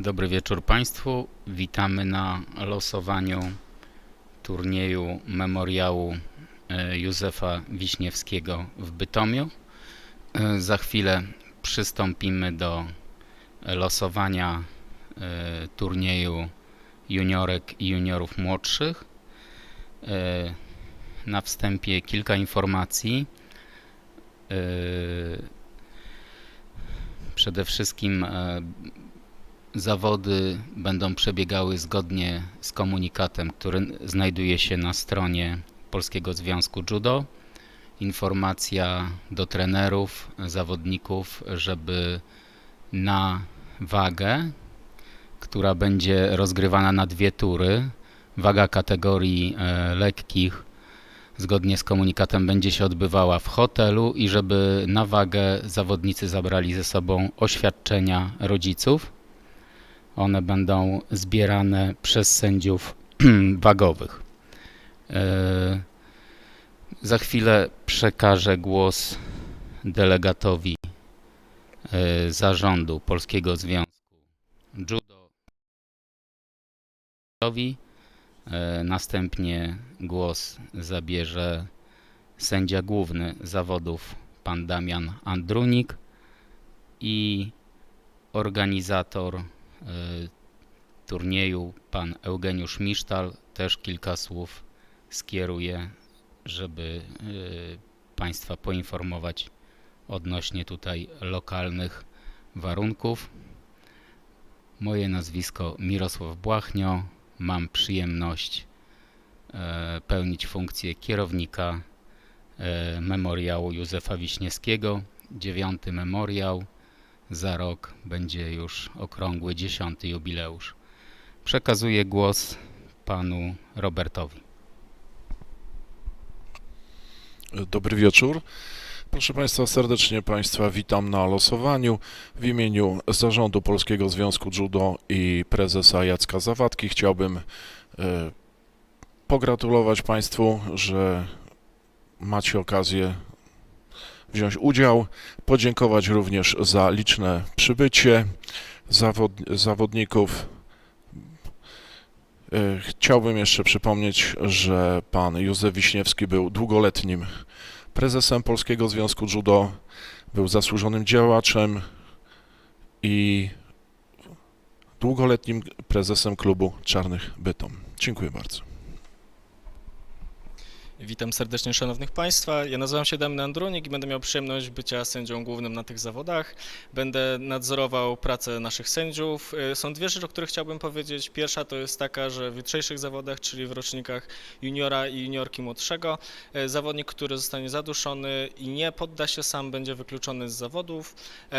Dobry wieczór Państwu. Witamy na losowaniu turnieju memoriału e, Józefa Wiśniewskiego w Bytomiu. E, Za chwilę przystąpimy do losowania e, turnieju juniorek i juniorów młodszych. Na wstępie kilka informacji. Przede wszystkim Zawody będą przebiegały zgodnie z komunikatem, który znajduje się na stronie Polskiego Związku Judo. Informacja do trenerów, zawodników, żeby na wagę, która będzie rozgrywana na dwie tury, waga kategorii e, lekkich zgodnie z komunikatem będzie się odbywała w hotelu i żeby na wagę zawodnicy zabrali ze sobą oświadczenia rodziców. One będą zbierane przez sędziów wagowych. E, Za chwilę przekażę głos delegatowi e, zarządu Polskiego Związku Judo. E, Następnie głos zabierze sędzia główny zawodów pan Damian Andrunik i organizator turnieju, pan Eugeniusz Misztal, też kilka słów skieruje, żeby e, Państwa poinformować odnośnie tutaj lokalnych warunków. Moje nazwisko Mirosław Błachnio. Mam przyjemność e, pełnić funkcję kierownika e, memoriału Józefa Wiśniewskiego. Dziewiąty memoriał za rok będzie już okrągły dziesiąty jubileusz. Przekazuję głos panu Robertowi. Dobry wieczór. Proszę Państwa, serdecznie Państwa witam na losowaniu. W imieniu Zarządu Polskiego Związku Judo i prezesa Jacka Zawadki chciałbym e, pogratulować Państwu, że macie okazję wziąć udział, podziękować również za liczne przybycie zawod, zawodników. E, Chciałbym jeszcze przypomnieć, że pan Józef Wiśniewski był długoletnim prezesem Polskiego Związku Judo, był zasłużonym działaczem i długoletnim prezesem klubu Czarnych Bytom. Dziękuję bardzo. Witam serdecznie szanownych Państwa. Ja nazywam się Damian Andrunik i będę miał przyjemność bycia sędzią głównym na tych zawodach. Będę nadzorował pracę naszych sędziów. Y, Są dwie rzeczy, o których chciałbym powiedzieć. Pierwsza to jest taka, że w jutrzejszych zawodach, czyli w rocznikach juniora i juniorki młodszego, y, zawodnik, który zostanie zaduszony i nie podda się sam, będzie wykluczony z zawodów.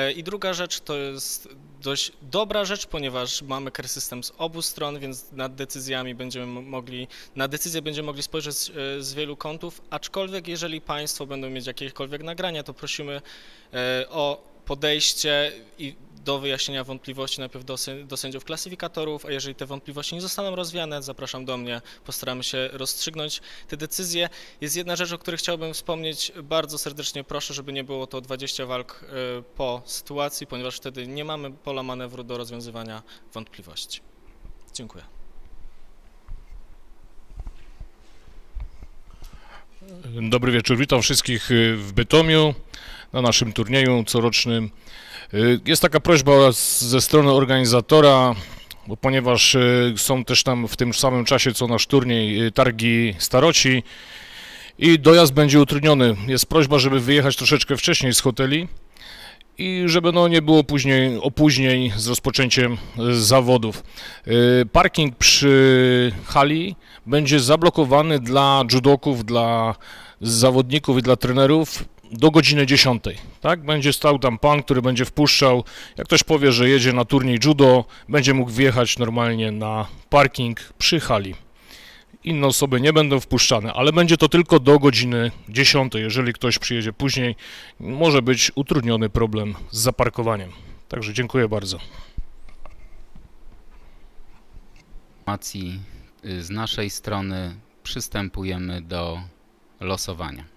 Y, I druga rzecz to jest dość dobra rzecz, ponieważ mamy care system z obu stron, więc nad decyzjami będziemy mogli na decyzję będziemy mogli spojrzeć z wielu kątów, aczkolwiek jeżeli Państwo będą mieć jakiekolwiek nagrania, to prosimy e, o podejście i do wyjaśnienia wątpliwości najpierw do, do sędziów klasyfikatorów, a jeżeli te wątpliwości nie zostaną rozwiane, zapraszam do mnie, postaramy się rozstrzygnąć te decyzje. Jest jedna rzecz, o której chciałbym wspomnieć, bardzo serdecznie proszę, żeby nie było to 20 walk e, po sytuacji, ponieważ wtedy nie mamy pola manewru do rozwiązywania wątpliwości. Dziękuję. Dobry wieczór, witam wszystkich y, w Bytomiu na naszym turnieju corocznym. Y, Jest taka prośba ze strony organizatora, bo ponieważ y, są też tam w tym samym czasie co nasz turniej targi staroci i dojazd będzie utrudniony. Jest prośba, żeby wyjechać troszeczkę wcześniej z hoteli i żeby no, nie było później opóźnień z rozpoczęciem y, zawodów. Y, Parking przy hali będzie zablokowany dla judoków, dla zawodników i dla trenerów do godziny 10. Tak? Będzie stał tam pan, który będzie wpuszczał. Jak ktoś powie, że jedzie na turniej judo, będzie mógł wjechać normalnie na parking przy hali. Inne osoby nie będą wpuszczane, ale będzie to tylko do godziny 10. Jeżeli ktoś przyjedzie później, może być utrudniony problem z zaparkowaniem. Także dziękuję bardzo. Y, z naszej strony przystępujemy do losowania.